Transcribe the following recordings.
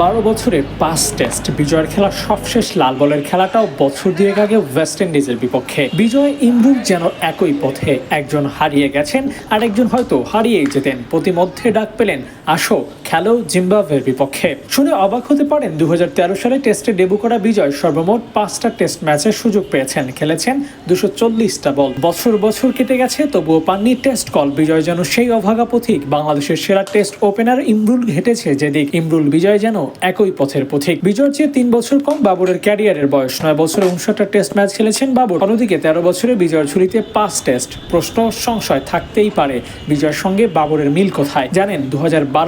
বারো বছরে পাঁচ টেস্ট। বিজয়ের খেলা সবশেষ লাল বলের খেলাটাও বছর দুয়েক আগে ওয়েস্ট ইন্ডিজের বিপক্ষে। বিজয় ইমরুল যেন একই পথে একজন হারিয়ে গেছেন আর একজন হয়তো হারিয়েই যেতেন। প্রতিমধ্যে ডাক পেলেন আসো, খেলো জিম্বাবুয়ের বিপক্ষে। শুনে অবাক হতে পারেন দু সালে টেস্টে ডেবু করা বিজয় সর্বমোট পাঁচটা টেস্ট ম্যাচের সুযোগ পেয়েছেন। খেলেছেন দুশো চল্লিশটা বল। বছর বছর কেটে গেছে, তবুও পাননি টেস্ট কল। বিজয় যেন সেই অভাগা পথিক। বাংলাদেশের সেরা টেস্ট ওপেনার ইমরুল হেঁটেছে যেদিক ইমরুল বিজয় যেন একই পথের পথিক। বিজয়ের চেয়ে তিন বছর কম বাবরের ক্যারিয়ারের বয়স। নয় বছরে উনষাটটা টেস্ট ম্যাচ খেলেছেন বাবর। অন্যদিকে তেরো বছরে বিজয়ের ঝুলিতে পাঁচ টেস্ট। প্রশ্ন সংশয় থাকতেই পারে বিজয়ের সঙ্গে বাবরের মিল কোথায়? জানেন দু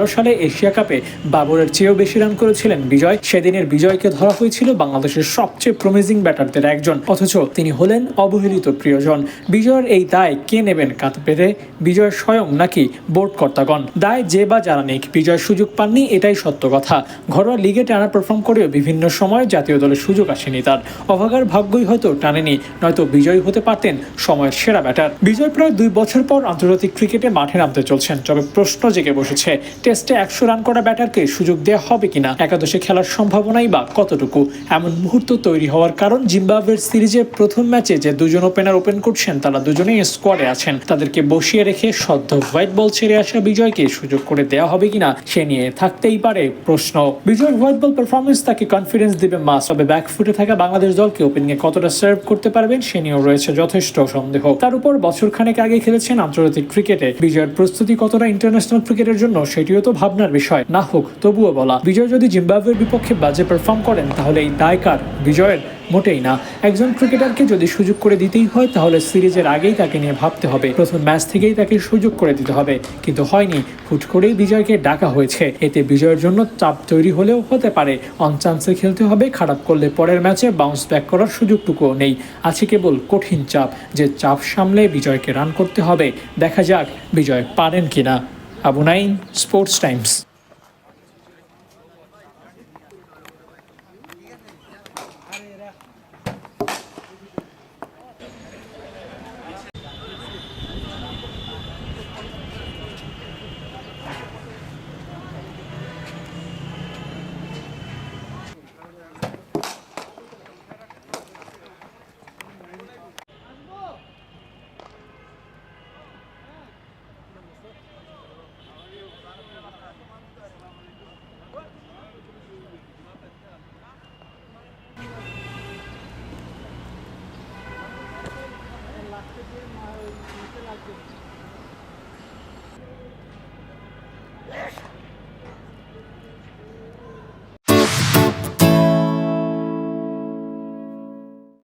সালে এশিয়া কাপে বাবরের চেয়েও বেশি রান করেছিলেন বিজয়। সেদিনের বিজয়কে ধরা হয়েছিল বাংলাদেশের সবচেয়ে প্রমিজিং ব্যাটারদের একজন। অথচ তিনি হলেন অবহেলিত প্রিয়জন। বিজয়ের এই দায় কে নেবেন কাত পেরে বিজয় স্বয়ং নাকি বোর্ড কর্তাগণ? দায় যে বা যারা নিক, বিজয় সুযোগ পাননি, এটাই সত্য কথা। ঘরোয়া লিগে টানা পারফর্ম করেও বিভিন্ন সময় জাতীয় দলের সুযোগ আসেনি তার। অভাগার ভাগ্যই হয়তো টানেনি, নয়তো বিজয়ী হতে পারতেন সময়ের সেরা ব্যাটার। বিজয় প্রায় দুই বছর পর আন্তর্জাতিক ক্রিকেটে মাঠে নামতে চলছেন, তবে প্রশ্ন জেগে বসেছে, টেস্টে একশো রান করা ব্যাটারকে সুযোগ দেওয়া হবে কিনা? একাদশে খেলার সম্ভাবনাই বা কতটুকু? এমন মুহূর্ত তৈরি হওয়ার কারণ জিম্বাবুয়ের সিরিজের প্রথম ম্যাচে যে দুজন ওপেনার ওপেন করছেন, তারা দুজনেই স্কোয়াডে আছেন। তাদেরকে বসিয়ে রেখে সদ্য হোয়াইট বল ছেড়ে আসা বিজয়কে সুযোগ করে দেওয়া হবে কিনা, সে নিয়ে থাকতেই পারে প্রশ্ন। বিজয়ের হোয়াইট বল পারফরমেন্স তাকে কনফিডেন্স দিবে মাস তবে ব্যাকফুটে থাকা বাংলাদেশ দলকে ওপেনিংয়ে কতটা সার্ভ করতে পারবেন সে নিয়েও রয়েছে যথেষ্ট সন্দেহ। তার উপর বছর খানেক আগে খেলেছেন আন্তর্জাতিক ক্রিকেটে বিজয়ের প্রস্তুতি কতটা ইন্টারন্যাশনাল ক্রিকেটের জন্য সেটিও তো ভাবনার বিষয়। না হোক, তবুও বলা। বিজয় যদি জিম্বাবুয়ের বিপক্ষে বাজে পারফর্ম করেন, তাহলে এই দায়কার বিজয়ের মোটেই না। একজন ক্রিকেটারকে যদি সুযোগ করে দিতেই হয়, তাহলে সিরিজের আগেই তাকে নিয়ে ভাবতে হবে। প্রথম ম্যাচ থেকেই তাকে সুযোগ করে দিতে হবে। কিন্তু হয়নি। হুট করেই বিজয়কে ডাকা হয়েছে। এতে বিজয়ের জন্য চাপ তৈরি হলেও হতে পারে। অন চান্সে খেলতে হবে, খারাপ করলে পরের ম্যাচে বাউন্স ব্যাক করার সুযোগটুকুও নেই। আছে কেবল কঠিন চাপ, যে চাপ সামলে বিজয়কে রান করতে হবে। দেখা যাক বিজয় পারেন কিনা। Abu nine sports times trabalhar. Thank you.